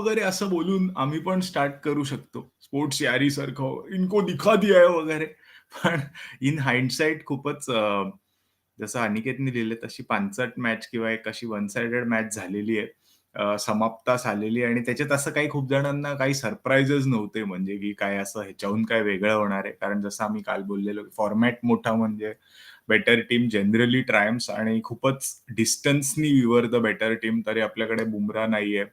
वगैरे असं बोलून आम्ही पण स्टार्ट करू शकतो. स्पोर्ट्स यारी सारखं इनको दिखा दिया वगैरे. पण इन हाइंडसाईट खूपच जसं अनिकेतने लिहिले तशी पानसट मॅच किंवा एक अशी वन साइडेड मॅच झालेली आहे. समाप्तास आलेली आणि त्याच्यात असं काही खूप जणांना काही सरप्राईजेस नव्हते. म्हणजे की काय असं ह्याच्याहून काय वेगळं होणार आहे. कारण जसं आम्ही काल बोललेलो फॉर्मॅट मोठा म्हणजे बेटर टीम जनरली ट्रायम्स आणि खूपच डिस्टन्सनी विवर द बेटर टीम तरी आपल्याकडे बुमरा नाहीये.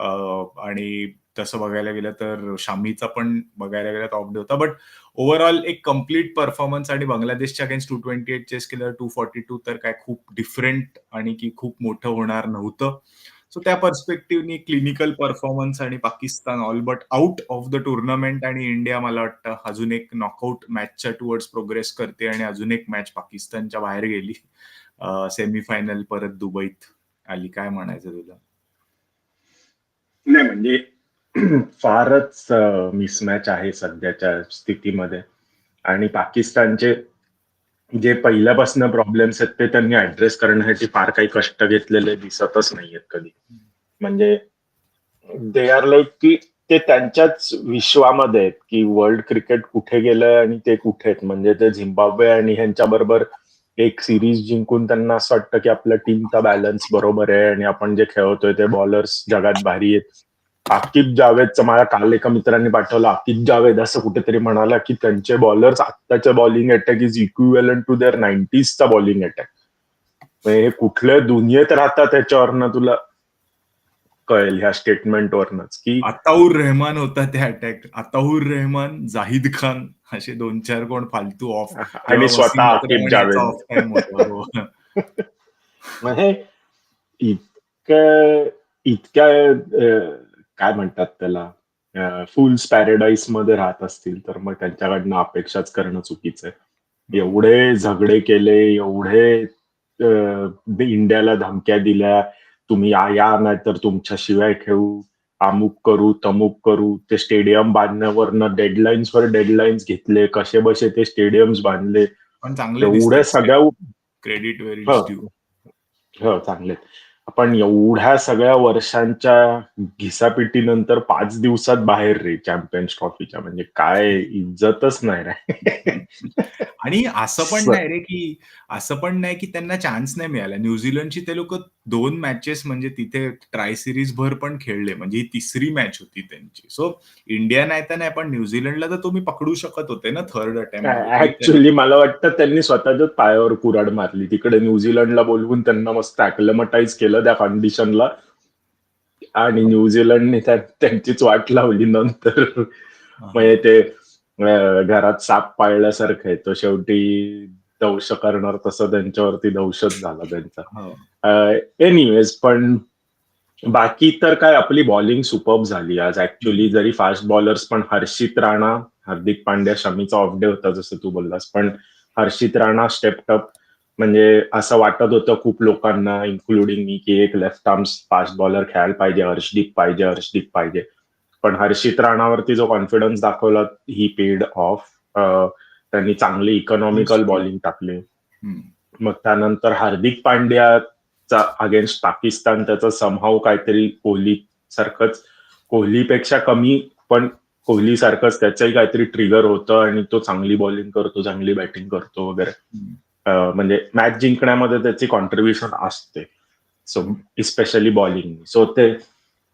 आणि तसं बघायला गेलं तर शामीचा पण बघायला गेलं तर ऑफ डे होता. बट ओव्हरऑल एक कंप्लीट परफॉर्मन्स आणि बांगलादेशच्या against two twenty eight chase केलं टू फॉर्टी टू तर काय खूप डिफरंट आणि की खूप मोठं होणार नव्हतं. सो त्या पर्स्पेक्टिव्हनी क्लिनिकल परफॉर्मन्स आणि Pakistan all but out of the tournament आणि इंडिया मला वाटतं अजून एक नॉकआउट मॅचच्या टुवर्ड्स प्रोग्रेस करते आणि अजून एक मॅच पाकिस्तानच्या बाहेर गेली. सेमीफायनल परत दुबईत आली. काय म्हणायचं तुला? नाही म्हणजे फारच मिसमॅच आहे सध्याच्या स्थितीमध्ये. आणि पाकिस्तानचे जे पहिल्यापासून प्रॉब्लेम्स आहेत ते त्यांनी ऍड्रेस करण्यासाठी फार काही कष्ट घेतलेले दिसतच नाहीयेत कधी. म्हणजे दे आर लाईक की ते त्यांच्याच विश्वामध्ये आहेत की वर्ल्ड क्रिकेट कुठे गेलंय आणि ते कुठे आहेत. म्हणजे ते झिम्बाब्वे आणि ह्यांच्या बरोबर एक सिरीज जिंकून त्यांना असं वाटतं की आपल्या टीमचा बॅलन्स बरोबर आहे आणि आपण जे खेळतोय ते बॉलर्स जगात भारी आहेत आकिब जावेदचं मला काल एका मित्रांनी पाठवलं आकिब जावेद असं कुठेतरी म्हणाला की त्यांचे बॉलर्स आत्ताच्या bowling attack is equivalent to their नाईन्टीजचा bowling attack हे कुठल्या दुनियेत राहतात त्याच्यावरनं तुला कळेल ह्या स्टेटमेंटवरनच की आताउर रेहमान होता त्या अटॅक आताउर रेहमान जाहिद खान असे दोन चार कोण फालतू ऑफ आणि स्वतः. म्हणजे इतकं इतक्या काय म्हणतात त्याला फुल्स पॅरेडाईसमध्ये राहत असतील तर मग त्यांच्याकडनं अपेक्षाच करणं चुकीचं आहे. एवढे झगडे केले एवढे इंडियाला धमक्या दिल्या तुम्ही या या नाहीतर तुमच्याशिवाय खेळू अमुक करू तमुक करू ते स्टेडियम बांधण्यावरनं डेडलाईन्स वर डेडलाईन्स घेतले कसे बसे ते स्टेडियम्स बांधले. पण चांगले एवढ्या सगळ्या क्रेडिट हो. चांगले. आपण एवढ्या सगळ्या वर्षांच्या घिसापिटीनंतर पाच दिवसात बाहेर रे चॅम्पियन्स ट्रॉफीच्या म्हणजे काय इज्जतच नाही रे. आणि असं पण नाही रे की असं पण नाही की त्यांना चान्स नाही मिळाला. न्यूझीलंडची ते लोक दोन मॅचेस म्हणजे तिथे ट्राय सिरीज भर पण खेळले. म्हणजे ही तिसरी मॅच होती त्यांची. सो इंडिया नाही तर नाही पण न्यूझीलंडला तर तुम्ही पकडू शकत होते ना थर्ड अटेम्प्ट ऍक्च्युली मला वाटतं त्यांनी स्वतःच्याच पायावर कुराड मारली तिकडे न्यूझीलंडला बोलवून त्यांना मस्त अॅक्लमटाईज केलं त्या कंडिशनला आणि न्यूझीलंडने त्यांचीच वाट लावली नंतर. म्हणजे ते घरात साप पाळल्यासारखं आहे. तो शेवटी दंश करणार तसं त्यांच्यावरती दंशच झाला त्यांचा. एनिवेज पण बाकी तर काय आपली बॉलिंग सुपर्ब झाली आज. ऍक्च्युली जरी फास्ट बॉलर्स पण हर्षित राणा हार्दिक पांड्या शमीचा ऑफ डे होता जसं तू बोललास पण हर्षित राणा स्टेपटअप म्हणजे असं वाटत होतं खूप लोकांना इन्क्लुडिंग मी की एक लेफ्ट आर्म्स फास्ट बॉलर खेळायला पाहिजे हर्षदीप पाहिजे हर्षदीप पाहिजे. पण हर्षित राणावरती जो कॉन्फिडन्स दाखवला ही पेड ऑफ त्यांनी चांगली इकॉनॉमिकल बॉलिंग टाकली. मग त्यानंतर हार्दिक पांड्याचा अगेन्स्ट पाकिस्तान त्याचं समहाव काहीतरी कोहली सारखंच कोहलीपेक्षा कमी पण कोहली सारखंच त्याचंही काहीतरी ट्रिगर होतं आणि तो चांगली बॉलिंग करतो चांगली बॅटिंग करतो वगैरे. म्हणजे मॅच जिंकण्यामध्ये त्याची कॉन्ट्रीब्युशन असते. सो इस्पेशली बॉलिंग सो ते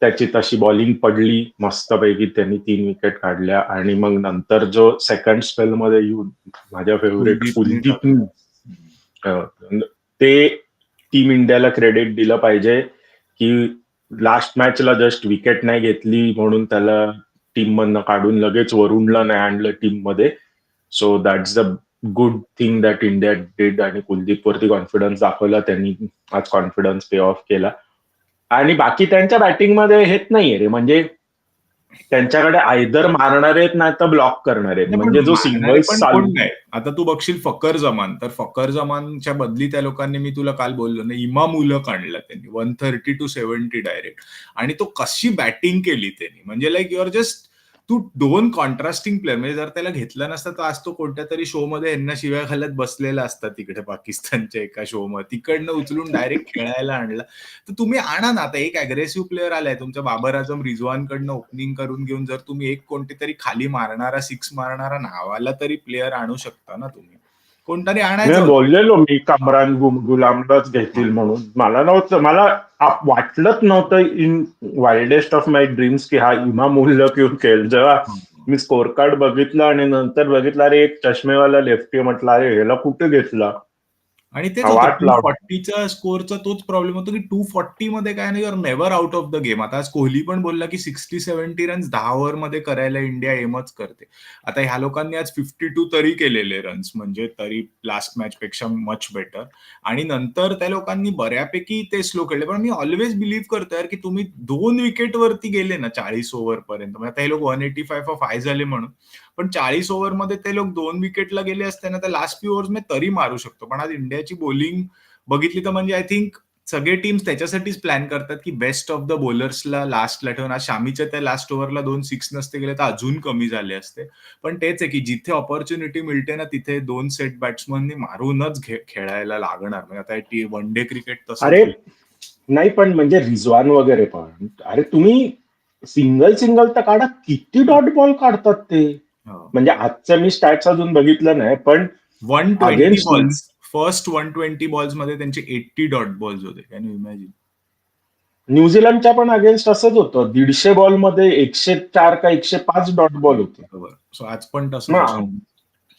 त्याची तशी बॉलिंग पडली. मस्तपैकी त्यांनी तीन विकेट काढल्या. आणि मग नंतर जो सेकंड स्पेल मध्ये येऊन माझ्या फेवरेट कुलदीप ते टीम इंडियाला क्रेडिट दिलं पाहिजे की लास्ट मॅचला जस्ट विकेट नाही घेतली म्हणून त्याला टीम मधनं काढून लगेच वरुणला नाही आणलं टीममध्ये. So that's the good thing that India did आणि कुलदीप वरती कॉन्फिडन्स दाखवला. त्यांनी आज कॉन्फिडन्स पे ऑफ केला. आणि बाकी त्यांच्या बॅटिंगमध्ये हेच नाहीये रे. म्हणजे त्यांच्याकडे आयदर मारणारे आहेत नाही तर ब्लॉक करणारे आहेत. म्हणजे जो सिंगल नाही? आता तू बघशील फकर जमान. तर फकर जमानच्या बदली त्या लोकांनी मी तुला काल बोललो ना इमाम उलक आणला त्यांनी. One thirty two seventy direct आणि तो कशी बॅटिंग केली त्यांनी? म्हणजे लाईक युआर जस्ट तू दोन कॉन्ट्रास्टिंग प्लेअर म्हणजे जर त्याला घेतलं नसतं तर आज तो कोणत्या तरी शो मध्ये यांना शिव्या घालत बसलेला असता तिकडे पाकिस्तानच्या एका शो मध्ये तिकडनं उचलून डायरेक्ट खेळायला आणला. तर तुम्ही आणा ना आता एक अग्रेसिव्ह प्लेअर आलाय. तुमच्या बाबर आझम रिझवानकडनं ओपनिंग करून घेऊन जर तुम्ही एक कोणती तरी खाली मारणारा सिक्स मारणारा नावाला तरी प्लेअर आणू शकता ना तुम्ही. कोणतरी आणायचं बोललेलो मी कामरान गुलामलाच घेतील म्हणून. मला नव्हतं मला आप- वाटलंच नव्हतं in wildest of my dreams की हा इमाम उल्ल किंवा खेळ. जेव्हा मी स्कोर कार्ड बघितलं आणि नंतर बघितलं अरे एक चष्मेवाला लेफ्टी म्हटलं अरे ह्याला कुठे घेतला? आणि तेच वाट टू लावली. फॉर्टीचा स्कोअरचा तोच प्रॉब्लेम होतो की टू फॉर्टी मध्ये काय नाही never out of the game आता आज कोहली पण बोलला की सिक्स्टी सेव्हन्टी रन्स दहा ओव्हरमध्ये करायला इंडिया एमच करते. आता ह्या लोकांनी आज फिफ्टी टू तरी केलेले रन्स म्हणजे तरी लास्ट मॅच पेक्षा मच बेटर आणि नंतर त्या लोकांनी बऱ्यापैकी ते स्लो खेळले. पण मी ऑलवेज बिलीव्ह करतो यार की तुम्ही दोन विकेट वरती गेले ना चाळीस ओव्हर पर्यंत. म्हणजे आता हे लोक वन एटी फाय फाय झाले म्हणून. पण चाळीस ओव्हरमध्ये ते लोक दोन विकेटला गेले असते ना तर लास्ट फ्यू ओव्हर्समध्ये तरी मारू शकतो. पण आज इंडियाची बॉलिंग बघितली तर म्हणजे आय थिंक सगळे टीम्स त्याच्यासाठीच प्लॅन करतात की बेस्ट ऑफ द बॉलर्सला लास्टला ठेवून. आज शामीच्या त्या लास्ट ओव्हरला दोन सिक्स नसते गेले तर अजून कमी झाले असते. पण तेच आहे की जिथे ऑपॉर्च्युनिटी मिळते ना तिथे दोन सेट बॅट्समननी मारूनच खेळायला लागणार. म्हणजे आता टी वन डे क्रिकेट तसं अरे नाही पण म्हणजे रिझवान वगैरे पण. अरे तुम्ही सिंगल सिंगल तर काढा. किती डॉट बॉल काढतात ते? म्हणजे आजचं मी स्टॅट्स अजून बघितलं नाही पण one twenty balls first one twenty बॉल्समध्ये त्यांचे एट्टी डॉट बॉल्स होते कॅन यू इमॅजिन न्यूझीलंडच्या पण अगेन्स्ट असंच होतं दीडशे बॉलमध्ये एकशे चार का एकशे पाच डॉट बॉल होते. सो आज पण तसं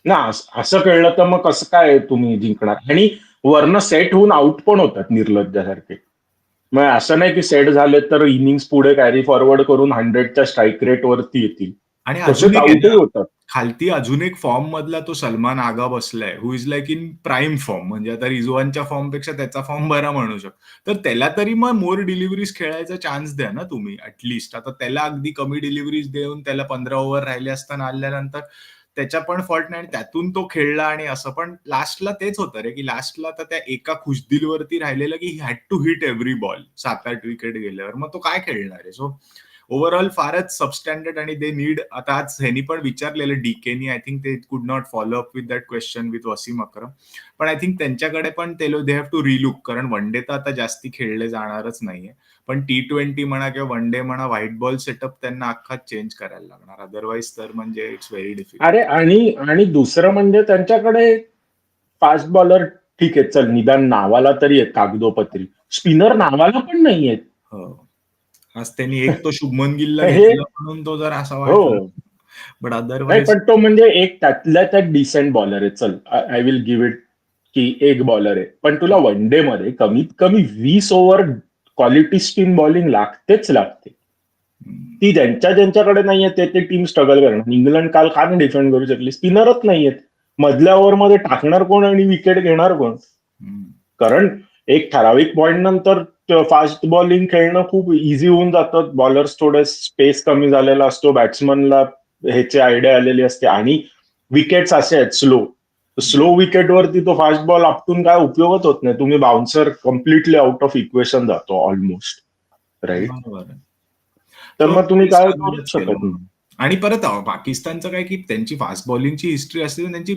ना असं कळलं तर मग कसं काय तुम्ही जिंकणार? आणि वरनं सेट होऊन आउट पण होतात निर्लज्जासारखे. मग असं नाही की सेट झाले तर इनिंग्स पुढे कॅरी फॉरवर्ड करून हंड्रेडच्या स्ट्राईक रेट वरती येतील. आणि अजून होतात. खालती अजून एक फॉर्म मधला तो सलमान आगा बसलाय who is like in prime form म्हणजे आता रिझवानच्या फॉर्मपेक्षा त्याचा फॉर्म बरा म्हणू शकतो. तर त्याला तरी मग मोर डिलिव्हरीज खेळायचा चान्स द्या ना तुम्ही ऍटलिस्ट आता त्याला अगदी कमी डिलिव्हरीज देऊन त्याला पंधरा ओव्हर राहिले असताना आल्यानंतर त्याच्या पण फॉल्ट नाही आणि त्यातून तो खेळला आणि असं. पण लास्टला तेच होतं रे की लास्टला तर त्या एका खुशदिलवरती राहिलेलं की had to hit every ball सात आठ विकेट गेल्यावर. मग तो काय खेळणार आहे? सो ओव्हरऑल फारच सबस्टँडर्ड आणि दे नीड आता आज ह्यांनी पण विचारलेलं डीकेनी आय थिंक ते could not follow up with that question with Wasim Akram पण आय थिंक त्यांच्याकडे पण ते दे हॅव टू रिलुक कारण वन डे तर आता जास्ती खेळले जाणारच नाहीये. पण टी ट्वेंटी म्हणा किंवा वन डे म्हणा व्हाईट बॉल सेटअप त्यांना अख्खा चेंज करायला लागणार. अदरवाईज तर म्हणजे इट्स व्हेरी डिफिकल्ट अरे आणि आणि दुसरं म्हणजे त्यांच्याकडे फास्ट बॉलर ठीक आहे चल निदान नावाला तरी आहेत कागदोपत्री. स्पिनर नावाला पण नाही आहेत हो. आज त्यांनी एक तो शुभमन गिलला घेतला म्हणून तो जर असा वाटला. बट अदरवाईज पण तो म्हणजे एक त्यातल्या त्यात डिसेंट बॉलर आहे. चल आय विल गिव्ह इट की एक बॉलर आहे. पण तुला वन डे मध्ये कमीत कमी वीस ओव्हर क्वालिटी स्पिन बॉलिंग लागतेच लागते. ती ज्यांच्या ज्यांच्याकडे नाहीये ते ते टीम स्ट्रगल करणार. इंग्लंड काल का नाही डिफेंड करू शकली. स्पिनरच नाहीयेत. मधल्या ओव्हरमध्ये टाकणार कोण आणि विकेट घेणार कोण? कारण एक ठराविक पॉइंट नंतर फास्ट बॉलिंग खेळणं खूप इझी होऊन जातं. बॉलर्स थोडे स्पेस कमी झालेला असतो. बॅट्समनला ह्याची आयडिया आलेली असते. आणि विकेट्स असे आहेत स्लो स्लो विकेटवरती तो फास्ट बॉल आपटून काय उपयोगच होत नाही. तुम्ही bouncer completely out of equation जातो ऑलमोस्ट राईट. तर मग तुम्ही काय करू केलं. शकत नाही. आणि परत पाकिस्तानचं काय की त्यांची फास्ट बॉलिंगची हिस्ट्री असते त्यांची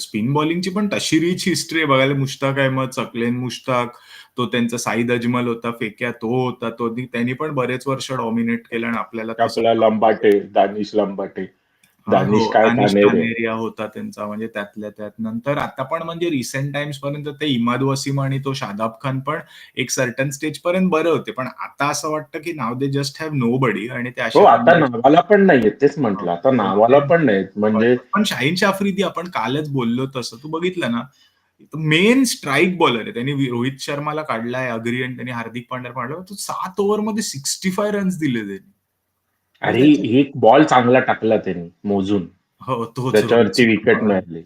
स्पिन बॉलिंगची पण तशी रिच हिस्ट्री आहे. बघायला मुश्ताक अहमद चकलेन मुश्ताक तो त्यांचा साईद अजमल होता फेक्या तो होता तो त्यांनी पण बरेच वर्ष डॉमिनेट केलं आणि आपल्याला लंबाटे दानिश लंबाटे. हा, दानिश हो, होता त्यांचा म्हणजे त्यातल्या त्यात. नंतर आता पण म्हणजे रिसेंट टाइम्स पर्यंत ते इमाद वसीम आणि तो शादाब खान पण एक सर्टन स्टेज पर्यंत बरे होते. पण आता असं वाटतं की नाव they just have nobody आणि ते हो आता नावाला पण नाहीये तेच म्हंटल. आता नावाला पण नाहीत म्हणजे पण शाहीन शाफरीदी आपण कालच बोललो तसं. तू बघितलं ना? मेन स्ट्राईक बॉलर आहे. त्यांनी रोहित शर्माला काढलाय अग्री आणि त्यांनी हार्दिक पांड्या काढला तो सात ओव्हरमध्ये सिक्स्टी फाय रन्स दिले त्यांनी. अरे एक बॉल चांगला टाकला त्यांनी मोजून. हो तो त्याच्यावरती विकेट मिळाली.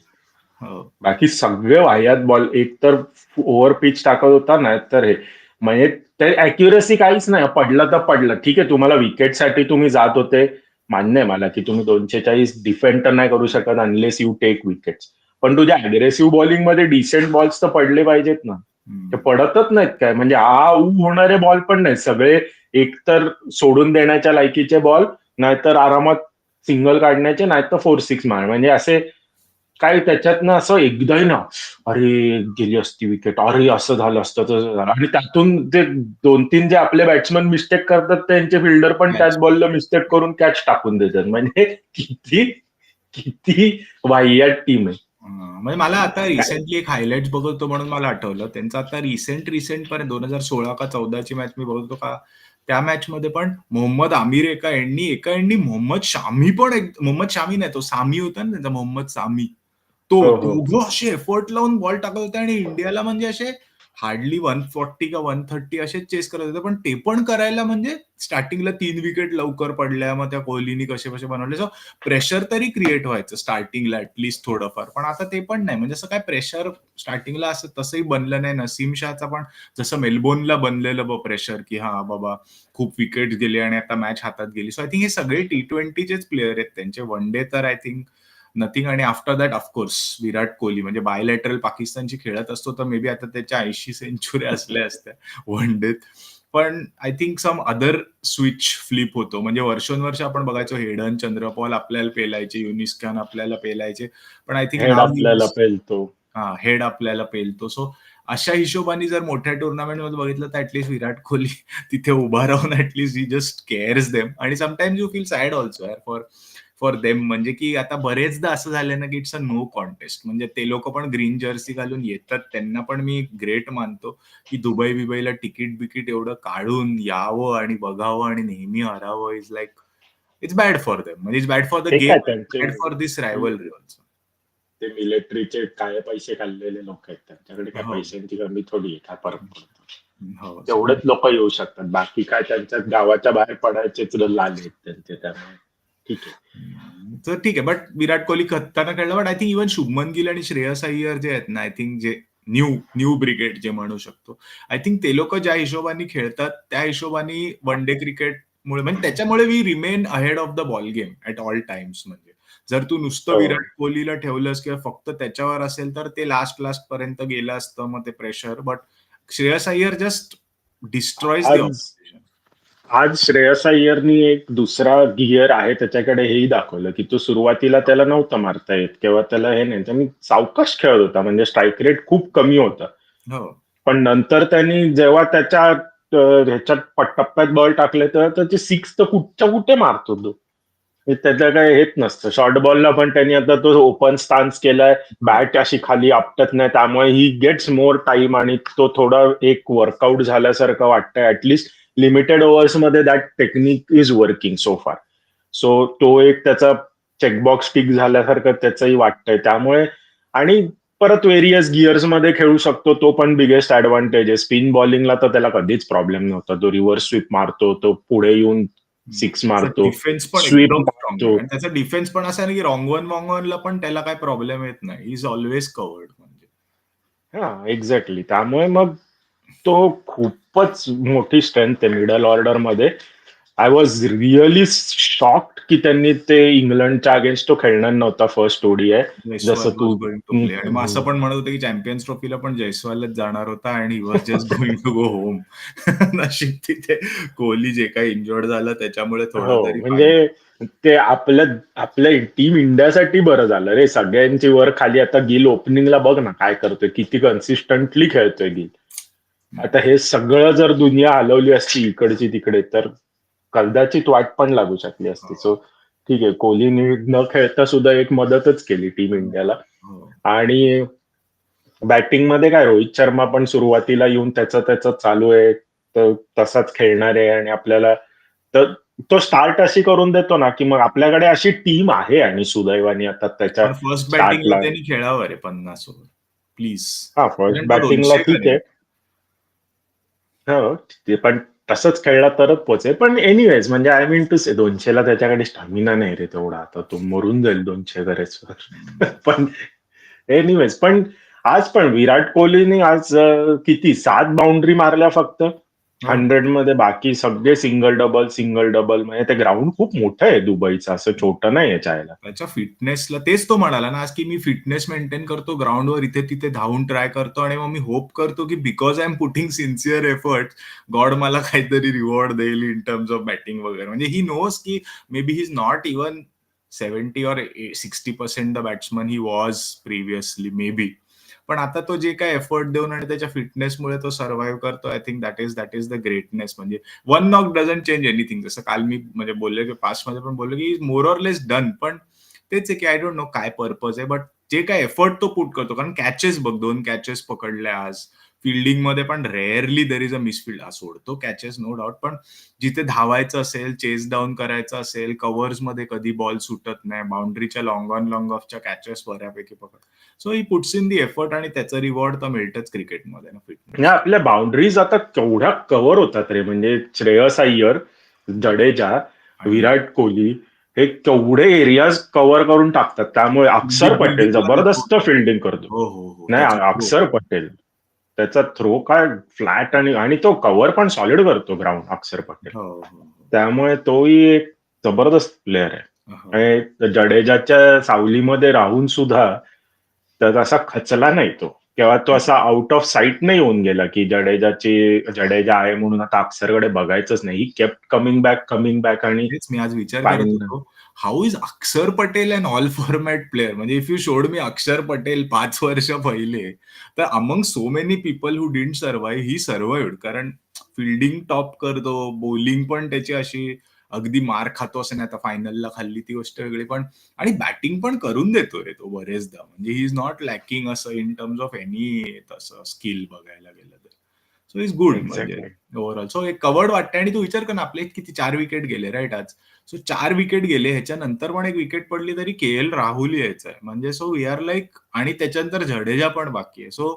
हो. बाकी सगळे वाह्यात बॉल एक तर ओव्हर पिच टाकत होता नाही तर हे म्हणजे ते अॅक्युरेसी काहीच नाही. पडलं तर पडलं. ठीक आहे तुम्हाला विकेटसाठी तुम्ही जात होते. मान्य आहे मला की तुम्ही दोनशे चाळीस डिफेंड तर नाही करू शकत अनलेस यू टेक विकेट्स पण तुझ्या अग्रेसिव्ह बॉलिंगमध्ये डिसेंट बॉल्स तर पडले पाहिजेत ना. ते पडतच नाहीत काय. म्हणजे आ ऊ होणारे बॉल पण नाहीत. सगळे एकतर सोडून देण्याच्या लायकीचे बॉल नाहीतर आरामात सिंगल काढण्याचे नाही तर फोर सिक्स मार. म्हणजे असे काय त्याच्यातनं असं एकदाही ना अरे गेली असती विकेट अरे असं झालं असतं तसं झालं. आणि त्यातून ते दोन तीन जे आपले बॅट्समन मिस्टेक करतात त्यांचे फिल्डर पण त्याच बॉलला मिस्टेक करून कॅच टाकून देतात. म्हणजे किती किती वाह्यात टीम आहे. म्हणजे मला आता रिसेंटली एक हायलाइट्स बघत म्हणून मला आठवलं. त्यांचं आता रिसेंट रिसेंट पर्यंत दोन हजार सोळा का चौदाची मॅच मी बघत का त्या मॅच मध्ये पण मोहम्मद आमिर एका एंडनी एका एंडनी मोहम्मद शामी पण एक मोहम्मद शामी नाही तो सामी होता ना त्यांचा मोहम्मद सामी. तो हो, हो. दोघं असे एफर्ट लावून बॉल टाकत होते आणि इंडियाला म्हणजे असे हार्डली वन फोर्टी का वन थर्टी असेच चेस करत होते पण ते पण करायला म्हणजे स्टार्टिंगला तीन विकेट लवकर पडल्या मग त्या कोहलीनी कसे कसे बनवले. सो प्रेशर तरी क्रिएट व्हायचं स्टार्टिंगला ऍटलीस्ट थोडंफार. पण आता ते पण नाही. म्हणजे असं काय प्रेशर स्टार्टिंगला असं तसंही बनलं नाही. नसीम शाहचा पण जसं मेलबोर्नला बनलेलं ब प्रेशर की हा बाबा खूप विकेट गेले आणि आता मॅच हातात गेली. सो आय थिंक हे सगळे टी ट्वेंटीचेच प्लेअर आहेत. त्यांचे वन डे तर आय थिंक नथिंग आणि after that of course Virat Kohli म्हणजे बायलॅटरल पाकिस्तानची खेळत असतो तर मे बी आता त्याच्या ऐंशी सेंचुरी असल्या असत्या वन डेत पण I think some other switch flip होतो. म्हणजे वर्षोनवर्ष आपण बघायचो हेडन चंद्रपॉल आपल्याला पेलायचे युनिस खान आपल्याला पेलायचे. पण आय थिंक आपल्याला पेलतो. हा हेड आपल्याला पेलतो. सो अशा हिशोबाने जर मोठ्या टुर्नामेंटमध्ये बघितलं तर ऍटलीस्ट विराट कोहली तिथे उभा राहून at least he just cares them आणि sometimes you feel sad also for for them. म्हणजे की आता बरेचदा असं झालं ना की इट्स अ नो कॉन्टेस्ट. म्हणजे ते लोक पण ग्रीन जर्सी घालून येतात. त्यांना पण मी ग्रेट मानतो की दुबई बिबईला तिकीट बिकीट एवढं काढून यावं आणि बघावं आणि नेहमी हरावं is like it's bad for them म्हणजे it's bad for the game bad for this rivalry also ते मिलिटरीचे काय पैसे खाल्लेले लोक आहेत. त्यांच्याकडे काय हो. पैशांची कमी थोडी आहे काय फरक पडतो. हो. तेवढेच लोक येऊ शकतात. बाकी काय त्यांच्या गावाच्या बाहेर पडायचेच लाल आहेत त्यांचे त्यामुळे. ठीक आहे. तर ठीक आहे बट विराट कोहली खतरनाक खेळला but I think even Shubman Gill आणि श्रेयस अय्यर जे आहेत ना आय थिंक जे न्यू न्यू ब्रिगेड जे म्हणू शकतो आय थिंक ते लोक ज्या हिशोबाने खेळतात त्या हिशोबाने वन डे क्रिकेटमुळे म्हणजे त्याच्यामुळे we remain ahead of the ball game at all times म्हणजे. जर तू नुसतं हो. विराट कोहलीला ठेवलंस किंवा फक्त त्याच्यावर असेल तर ते लास्ट लास्ट पर्यंत गेलं असतं मग ते pressure but Shreyas Iyer just destroys the आज- श्रेयस अय्यरनी एक दुसरा गिअर आहे त्याच्याकडे हेही दाखवलं की तो सुरुवातीला त्याला नव्हतं मारता येत किंवा त्याला हे नाही. त्यांनी सावकाश खेळत होता म्हणजे स्ट्राईक रेट खूप कमी होता. हो. पण नंतर त्यांनी जेव्हा त्याच्या ह्याच्यात टप्प्यात बॉल टाकले तर त्याचे सिक्स तर कुठच्या कुठे मारतो तो त्याचं काय हेच नसतं. शॉर्ट बॉलला पण त्यांनी आता तो ओपन स्टान्स केलाय बॅट अशी खाली आपटत नाही त्यामुळे ही गेट्स मोर टाइम आणि तो थोडा एक वर्कआउट झाल्यासारखं वाटतंय at least limited ओव्हर्समध्ये that technique is working so far so तो एक त्याचा चेकबॉक्स टिक झाल्यासारखं त्याचंही वाटतंय. त्यामुळे आणि परत वेरियस गिअर्समध्ये खेळू शकतो तो पण बिगेस्ट ऍडव्हान्टेज आहे. स्पिन बॉलिंगला तर त्याला कधीच प्रॉब्लेम नव्हता. तो रिव्हर्स स्वीप मारतो तो पुढे येऊन सिक्स मारतो डिफेन्स पण. आणि त्याचा डिफेन्स पण असा की रॉंग वन वॉंग वनला पण त्याला काय प्रॉब्लेम येत नाही. इज ऑलवेज कवर्ड म्हणजे. हा एक्झॅक्टली त्यामुळे मग तो खूपच मोठी स्ट्रेंथ आहे मिडल ऑर्डरमध्ये. आय वॉज रिअली शॉक्ड की त्यांनी ते इंग्लंडच्या अगेन्स्ट तो खेळणार नव्हता फर्स्ट ओडी आहे जसं तू- मग असं पण म्हणत होते की चॅम्पियन्स ट्रॉफीला पण जयस्वालच जाणार होता आणि was just going to go home नशीब तिथे कोहली जे काही इंजॉर्ड झालं त्याच्यामुळे हो थोडं तरी म्हणजे ते आपल्या आपल्या टीम इंडियासाठी बरं झालं रे. सगळ्यांची वर खाली आता गिल ओपनिंगला बघ ना काय करतोय किती कन्सिस्टंटली खेळतोय गिल आता हे सगळं जर दुनिया हलवली असती इकडची तिकडे तर कदाचित वाट पण लागू शकली असती. सो ठीक आहे कोहलीने न खेळता सुद्धा एक मदतच केली टीम इंडियाला. हो. आणि बॅटिंगमध्ये काय रोहित शर्मा पण सुरुवातीला येऊन त्याचं त्याचं चालू आहे तर तसाच खेळणार आहे आणि आपल्याला तर तो स्टार्ट अशी करून देतो ना की मग आपल्याकडे अशी टीम आहे आणि सुदैवाने आता त्याच्या फर्स्ट start बॅटिंगला ला. त्यांनी खेळावं रे पन्नास ओव्हर प्लीज हा फर्स्ट बॅटिंगला ठीक आहे. हो पण तसंच खेळला तरच पोचेल पण एनिवेज म्हणजे आय मीन टू से दोनशेला त्याच्याकडे स्टॅमिना नाही रे तेवढा. आता तो मरून जाईल दोनशे करेच पण एनिवेज पण आज पण विराट कोहलीने आज किती? सात बाउंड्री मारल्या फक्त. हंड्रेडमध्ये बाकी सगळे सिंगल डबल सिंगल डबल म्हणजे ते ग्राउंड खूप मोठं आहे दुबईचं असं छोटं नाही आहे चायला. त्याच्या फिटनेसला तेच तो म्हणाला ना आज की मी फिटनेस मेंटेन करतो ग्राउंडवर इथे तिथे धावून ट्राय करतो आणि मग मी होप करतो की because I am putting sincere effort God मला काहीतरी रिवॉर्ड देईल इन टर्म्स ऑफ बॅटिंग वगैरे. म्हणजे ही नोस की maybe he is not even seventy or sixty percent the batsman he was previously maybe पण आता तो जे काय एफर्ट देऊन आणि त्याच्या फिटनेसमुळे तो सर्व्हाइव्ह करतो I think that is that is the greatness म्हणजे one knock doesn't change anything जसं काल मी म्हणजे बोलले की पास्टमध्ये पण बोललो की मोर ऑर लेस डन पण तेच आहे की आय डोंट नो काय पर्पज आहे बट जे काय एफर्ट तो पुट करतो कारण कॅचेस बघ दोन कॅचेस पकडले आज. फिल्डिंगमध्ये पण rarely there is a misfield हा सोडतो कॅचेस नो डाऊट पण जिथे धावायचं असेल चेस डाऊन करायचं असेल कव्हर्समध्ये कधी बॉल सुटत नाही बाउंड्रीच्या लॉंग ऑन लॉंग ऑफच्या कॅचेस बऱ्यापैकी पकड so he puts in the effort आणि त्याचं रिवॉर्ड तर मिळतच क्रिकेटमध्ये ना या आपल्या बाउंड्रीज आता केवढ्या कव्हर होतात रे म्हणजे श्रेयस अय्यर जडेजा विराट कोहली हे केवढे एरियाज कव्हर करून टाकतात. त्यामुळे अक्षर पटेल जबरदस्त फिल्डिंग करतो. हो हो हो. नाही अक्षर पटेल. त्याचा थ्रो काय फ्लॅट आणि आणि तो कव्हर पण सॉलिड करतो ग्राउंड अक्षर पटेल. हो, हो, हो, त्यामुळे तोही एक जबरदस्त प्लेअर आहे. जडेजाच्या सावलीमध्ये राहून सुद्धा तर असा खचला नाही तो. किंवा तो असा आउट ऑफ साईट नाही होऊन गेला की जडेजाची जडेजा आहे म्हणून आता अक्षरकडे बघायचंच नाही. He kept coming back coming back आणि मी आज विचार. करत होतो. How is Akshar Patel and all format player म्हणजे if you showed me Akshar Patel पाच वर्ष पहिले तर among so many people who didn't survive he survived कारण फिल्डिंग टॉप करतो बॉलिंग पण त्याची अशी अगदी मार खातो असं नाही. आता फायनलला खाल्ली ती गोष्ट वेगळी. पण आणि बॅटिंग पण करून देतो रे तो बरेचदा. म्हणजे ही इज नॉट लॅकिंग असं इन टर्म्स ऑफ एनी तसं स्किल बघायला गेलं तर. सो इज गुड म्हणजे. ओव्हरऑल सो एक कवर्ड वाटतं आणि तू विचार कर ना आपले किती चार विकेट गेले राईट आज? सो चार विकेट गेले ह्याच्यानंतर पण एक विकेट पडली तरी के एल राहुल यायचं आहे म्हणजे सो वी आर लाईक आणि त्याच्यानंतर जडेजा पण बाकी आहे. So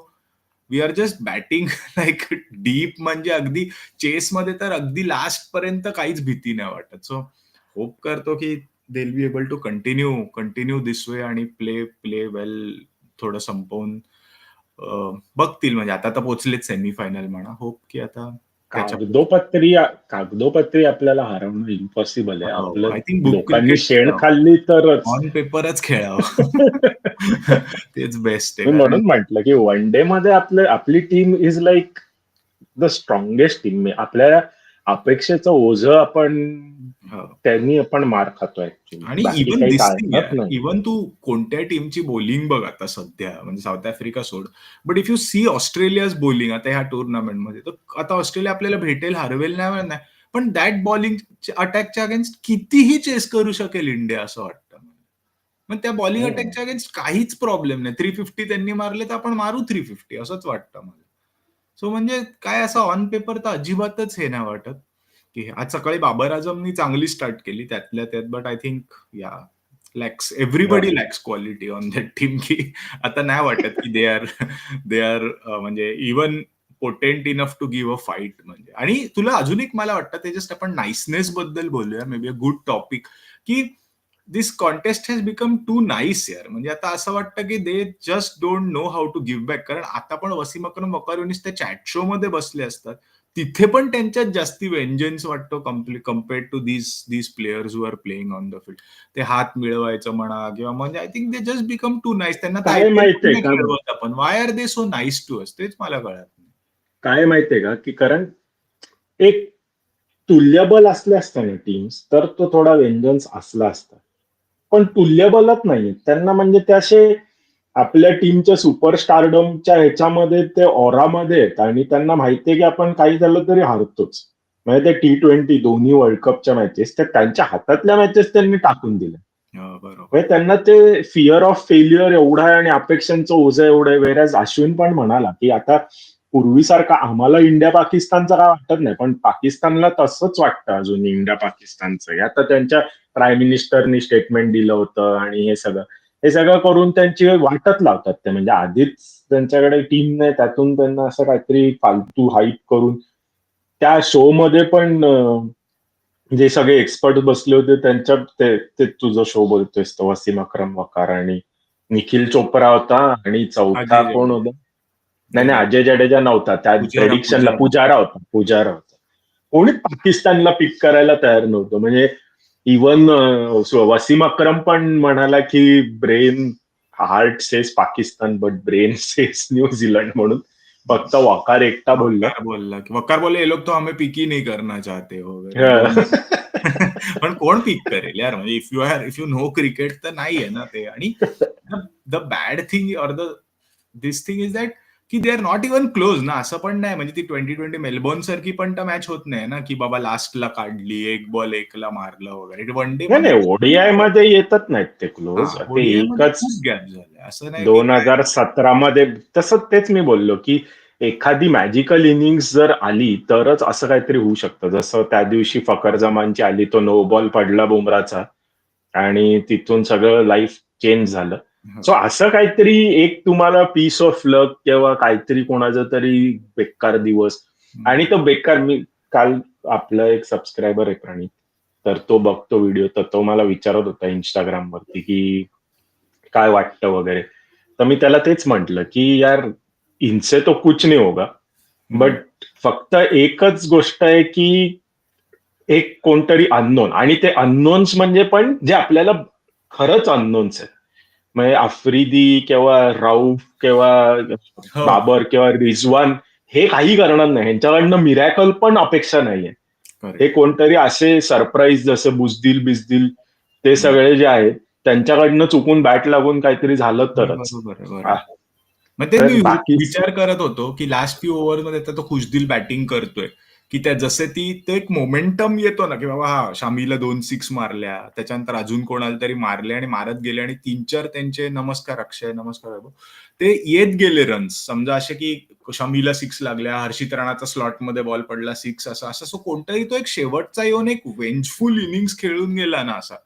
we are just batting like deep म्हणजे अगदी चेसमध्ये तर अगदी लास्ट पर्यंत काहीच भीती नाही वाटत. सो होप करतो की they be able to continue continue this way आणि प्ले प्ले वेल थोडं संपवून बघतील. म्हणजे आता तर पोहोचलेच सेमीफायनल म्हणा. होप की आता कागदोपत्री कागदोपत्री आपल्याला हरवणं इम्पॉसिबल आहे हो, आपलं think book लोकांनी शेण. खाल्ली तरच ऑन पेपरच खेळावं तेच बेस्ट आहे म्हणून म्हटलं की वन डे मध्ये आपलं आपली team is like the strongest team आपल्या अपेक्षेचं ओझ आपण. त्यांनी आपण मार खातोय. आणि नाही. इवन तू कोणत्या टीमची बॉलिंग बघ आता सध्या म्हणजे साऊथ आफ्रिका सोड. But if you see Australia's bowling आता ह्या टुर्नामेंटमध्ये तर आता ऑस्ट्रेलिया आपल्याला भेटेल हरवेल नाही नाही. पण दॅट बॉलिंग अटॅकच्या अगेन्स्ट कितीही चेस करू शकेल इंडिया असं वाटतं मग त्या बॉलिंग. अटॅकच्या अगेन्स्ट काहीच प्रॉब्लेम नाही. थ्री फिफ्टी त्यांनी मारले तर आपण मारू थ्री फिफ्टी असंच वाटतं मला. सो म्हणजे काय असं ऑन पेपर तर अजिबातच हे नाही वाटत. की आज सकाळी बाबर आझमनी चांगली स्टार्ट केली त्यातल्या त्यात but I think yeah lacks everybody lacks quality on that team की आता नाही वाटत की दे आर दे आर म्हणजे even potent enough to give a fight म्हणजे. आणि तुला अजून एक मला वाटतं ते जस्ट आपण नाईसनेस बद्दल बोलूया may be a good topic की this contest has become too nice यार म्हणजे आता असं वाटतं की they just don't know how to give back कारण आता पण वसीम अक्रम वकारुनीस त्या चॅट शो मध्ये बसले असतात. तिथे पण त्यांच्यात जास्ती वेंजन्स वाटतो compare to these these players who are playing on the field ते हात मिळवायचं म्हणा किंवा म्हणजे I think they just become too nice त्यांना आपण? Why are they so nice to us तेच मला कळत नाही. काय माहितीये का? की कारण एक तुल्यबल असले असताना टीम्स तर तो थोडा वेंजन्स असला असता. पण तुल्यबलच नाही त्यांना म्हणजे ते असे आपल्या टीमच्या सुपरस्टारडमच्या ह्याच्यामध्ये ते ऑरामध्ये आहेत आणि त्यांना माहितीये की आपण काही झालं तरी हारतोच. म्हणजे ते टी ट्वेंटी दोन्ही वर्ल्ड कपच्या मॅचेस त्या त्यांच्या हातातल्या मॅचेस त्यांनी टाकून दिल्या. हो, बरोबर. म्हणजे त्यांना ते फिअर ऑफ फेल्युअर एवढं आहे आणि अपेक्षांचं ओझं एवढं आहे. वेरॅज अश्विन पण म्हणाला की आता पूर्वीसारखा आम्हाला इंडिया पाकिस्तानचं काय वाटत नाही पण पाकिस्तानला तसंच वाटतं अजून इंडिया पाकिस्तानचं आता त्यांच्या प्राईम मिनिस्टरनी स्टेटमेंट दिलं होतं आणि हे सगळं. हे सगळं करून त्यांची वाटत लावतात ते. म्हणजे आधीच त्यांच्याकडे टीम नाही त्यातून त्यांना असं काहीतरी फालतू हाईप करून त्या शो मध्ये पण जे सगळे एक्सपर्ट बसले होते त्यांच्या ते ते तुझा शो बोलतोयस तो वसीम अक्रम वकार आणि निखिल चोप्रा होता आणि चौथा कोण होता? नाही नाही अजय जडेजा नव्हता. त्या प्रेडिक्शनला पुजारा. पुजारा होता पुजारा होता. कोणीच पाकिस्तानला पिक करायला तयार नव्हतं. म्हणजे इवन वसीम अक्रम पण म्हणाला की brain heart says Pakistan but brain says New Zealand म्हणून. फक्त वकार एकटा बोलला. बोलला की वकार बोले ये लोग तो हमें पिक ही नहीं करना चाहते हो. वगैरे. पण कोण पिक करेल यार? म्हणजे if you are if you know cricket तर नाही आहे ना ते. आणि the bad thing or the this thing is that की they are not even close ना. असं पण नाही. म्हणजे ती ट्वेंटी ट्वेंटी मेलबोर्न सारखी पण तर मॅच होत नाही ना. की बाबा लास्टला काढली एक बॉल एकला मारलं वगैरे. वन डे नाही नाही ओडीआयमध्ये येतच नाहीत ते क्लोज एकच गॅप झाले. असं नाही दोन हजार सतरा मध्ये तसं तेच मी बोललो की एखादी मॅजिकल इनिंग्स जर आली तरच असं काहीतरी होऊ शकतं. जसं त्या दिवशी फकर जमानची आली तो नो बॉल पडला बुमराचा आणि तिथून सगळं लाईफ चेंज झालं. सो असं काहीतरी एक तुम्हाला पीस ऑफ लक किंवा काहीतरी कोणाचा तरी बेकार दिवस. आणि तो बेकार मी काल आपला एक सबस्क्रायबर आहे प्राणी तर तो बघतो व्हिडिओ तर तो मला विचारत होता इंस्टाग्राम वरती की काय वाटतं वगैरे. तर मी त्याला तेच म्हंटल की यार इनसे तो कुछ नाही होगा. बट फक्त एकच गोष्ट आहे की एक कोणतरी अननोन आणि ते अननोन्स म्हणजे पण जे आपल्याला खरंच अननोन्स आहेत. म्हणजे आफ्रिदी किंवा राऊफ किंवा हो. बाबर किंवा रिझवान हे काही करणार नाही ह्यांच्याकडनं मिरॅकल पण अपेक्षा नाहीये. हे कोणतरी असे सरप्राईज जसे बुजदिल बिजदिल ते सगळे जे आहेत त्यांच्याकडनं चुकून बॅट लागून काहीतरी झालं तरच. आहे. मग ते तर विचार करत होतो की लास्ट फ्यू ओव्हरमध्ये तो खुशदिल बॅटिंग करतोय की त्या जसे ती ते एक मोमेंटम येतो ना की बाबा हा शामीला दोन सिक्स मारल्या त्याच्यानंतर अजून कोणाला तरी मारले आणि मारत गेले आणि तीन चार त्यांचे नमस्कार अक्षय नमस्कार ते येत गेले रन्स समजा असे की शमीला सिक्स लागल्या हर्षित राणाचा स्लॉटमध्ये बॉल पडला सिक्स असा असं सो कोणताही तो एक शेवटचा येऊन एक वेंजफुल इनिंग्स खेळून गेला ना असा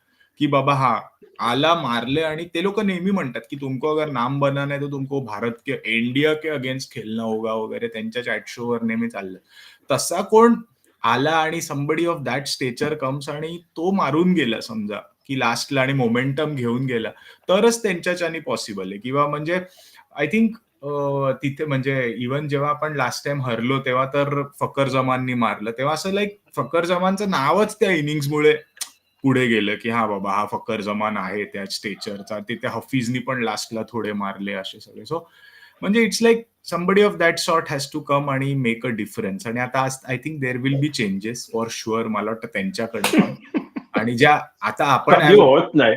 की बाबा हा आला मारले आणि ते लोक नेहमी म्हणतात की तुमको अगर नाम बना नाही तर तुमको भारत के इंडिया के अगेन्स्ट खेळणं होगा वगैरे त्यांच्या चॅट शो वर नेहमी चाललं. तसा कोण आला आणि somebody of that stature comes आणि तो मारून गेला समजा की लास्टला आणि मोमेंटम घेऊन गेला तरच त्यांच्याच्यानी पॉसिबल आहे. किंवा म्हणजे आय थिंक तिथे म्हणजे इवन जेव्हा आपण लास्ट टाइम हरलो तेव्हा तर फकर जमाननी मारलं. तेव्हा असं लाईक फकर जमानचं नावच त्या इनिंग्समुळे पुढे गेलं की हा बाबा हा फकर जमान आहे त्या स्टेचरचा तिथे हफीजनी पण लास्टला थोडे मारले असे सगळे. सो म्हणजे it's like somebody of that sort has to come आणि मेक अ डिफरन्स आणि आता I think there will be changes for sure मला वाटतं त्यांच्याकडे पण. आणि ज्या आता आपण होत नाही.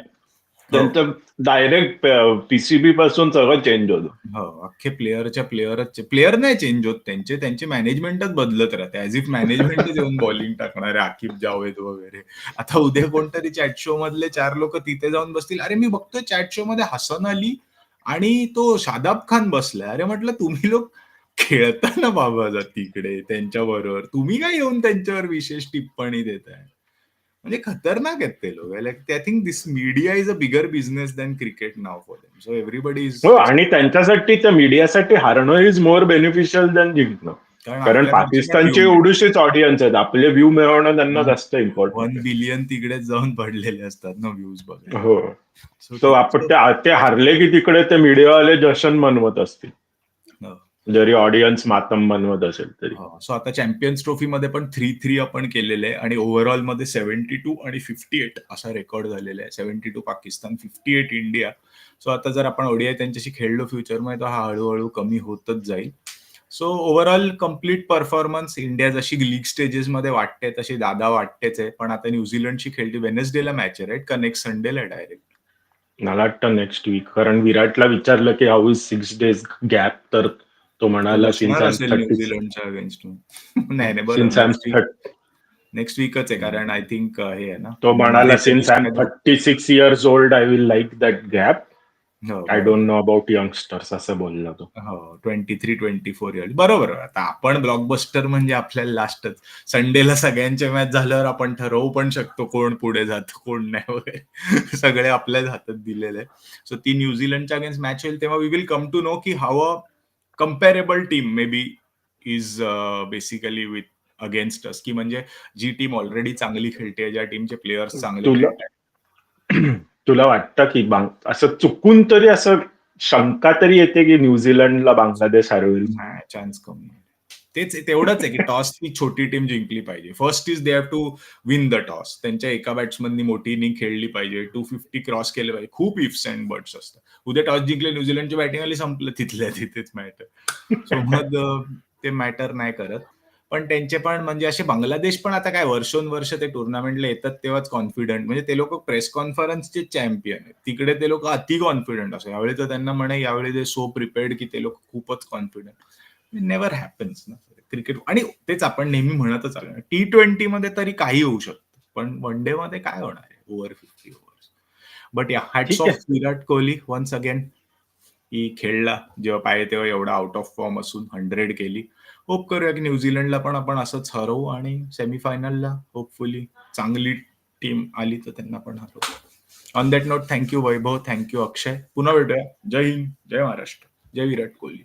त्यांचं डायरेक्ट पीसीबी पासून सगळं चेंज होतं. हो अख्खे प्लेअरच्या प्लेअरच प्लेअर नाही चेंज होत त्यांचे. त्यांची मॅनेजमेंटच बदलत राहते. ऍज इफ मॅनेजमेंटच येऊन बॉलिंग टाकणार आहे आकिब जावेद वगैरे. आता उद्या कोणतरी चॅट शो मधले चार लोक तिथे जाऊन बसतील. अरे मी बघतोय चॅट शो मध्ये हसन अली आणि तो शादाब खान बसलाय. अरे म्हटलं तुम्ही लोक खेळता ना बाबा तिकडे त्यांच्या बरोबर. तुम्ही काय येऊन त्यांच्यावर विशेष टिप्पणी देताय? म्हणजे खतरनाक आहेत ते लोक. Like I think this media is a bigger business than cricket now for them so everybody is आणि त्यांच्यासाठी त्या मीडियासाठी हारणं इज मोर बेनिफिशियल दॅन जिंकणं. कारण पाकिस्तानचे एवढीशीच ऑडियन्स आहेत. आपले व्ह्यू मिळवणं त्यांना जास्त वन इम्पॉर्टंट बिलियन तिकडेच जाऊन पडलेले असतात ना व्ह्यूज बघा हो. तो आपण ते- ते हारले की तिकडे ते मीडियावाले जशन मनवत असतील. हो. जरी ऑडियन्स मातम मनवत असेल तरी. सो आता चॅम्पियन्स ट्रॉफी मध्ये पण थ्री थ्री आपण केलेले आहे आणि ओव्हरऑलमध्ये सेव्हन्टी टू आणि फिफ्टी एट असा रेकॉर्ड झालेला आहे. Seventy two Pakistan fifty eight India. So आता जर आपण ओडिआय त्यांच्याशी खेळलो फ्युचरमध्ये तर हा हळूहळू कमी होतच जाईल. So overall complete performance India जशी लीग स्टेजेस मध्ये वाटते तशी दादा वाटतेच आहे. पण आता न्यूझीलंडशी खेळते वेनेसडेला मॅच आहे राईट का नेक्स्ट संडेला डायरेक्ट मला वाटतं नेक्स्ट वीक कारण विराटला विचारलं की how is six days gap तर तो म्हणाला न्यूझीलंडच्या अगेन्स्ट नाही नाही नेक्स्ट वीकच आहे कारण आय थिंक हे आहे ना. तो म्हणाला since I am thirty six years old I will like that gap I don't know about youngsters असं बोलला तो. हो twenty three twenty four years बरोबर. आता आपण ब्लॉकबस्टर म्हणजे आपल्याला लास्टच संडेला सगळ्यांच्या मॅच झाल्यावर आपण ठरवू पण शकतो कोण पुढे जातो कोण नाही वगैरे. सगळे आपल्याच हातात दिलेले. सो ती न्यूझीलंडच्या अगेन्स्ट मॅच होईल तेव्हा we will come to know की have a comparable team may be is basically with against us की म्हणजे जी टीम ऑलरेडी चांगली खेळते ज्या टीमचे प्लेयर्स चांगले तुला- वाटतं की बांग असं चुकून तरी असं शंका तरी येते की न्यूझीलंडला बांगलादेश हरवेल? नाही चान्स कमी आहे. तेच तेवढंच आहे की टॉस ती छोटी टीम जिंकली पाहिजे. First is they have to win the toss त्यांच्या एका बॅट्समननी मोठी इनिंग खेळली पाहिजे. टू फिफ्टी क्रॉस केले पाहिजे. खूप इफ्स अँड बर्ड्स असतात. उद्या टॉस जिंकले न्यूझीलंडची बॅटिंग आली संपलं. तिथल्या तिथेच मॅटर सो मग ते मॅटर नाही करत. पण त्यांचे पण म्हणजे असे बांगलादेश पण आता काय वर्षोनवर्ष ते टुर्नामेंटला येतात तेव्हाच कॉन्फिडंट म्हणजे ते लोक प्रेस कॉन्फरन्सचे चॅम्पियन आहेत. तिकडे ते लोक अति कॉन्फिडंट असो यावेळी तर त्यांना म्हणे यावेळी ते सो प्रिपेअर्ड की ते लोक खूपच कॉन्फिडंट नेव्हर हॅपन्स ना. क्रिकेट आणि तेच आपण नेहमी म्हणतच आलो टी ट्वेंटी मध्ये तरी काही होऊ शकतं. पण वन डे मध्ये काय होणार आहे? Over fifty overs but yeah hats. Off Virat Kohli once again की खेळला. जेव्हा पाहिजे तेव्हा एवढा आउट ऑफ फॉर्म असून हंड्रेड केली. होप करूया की न्यूझीलंडला पण आपण असंच हरवू आणि सेमीफायनलला होपफुली चांगली टीम आली तर त्यांना पण हरवू. On that note thank you Vaibhav. Thank you Akshay. पुन्हा भेटूया. जय हिंद. जय महाराष्ट्र. जय विराट कोहली.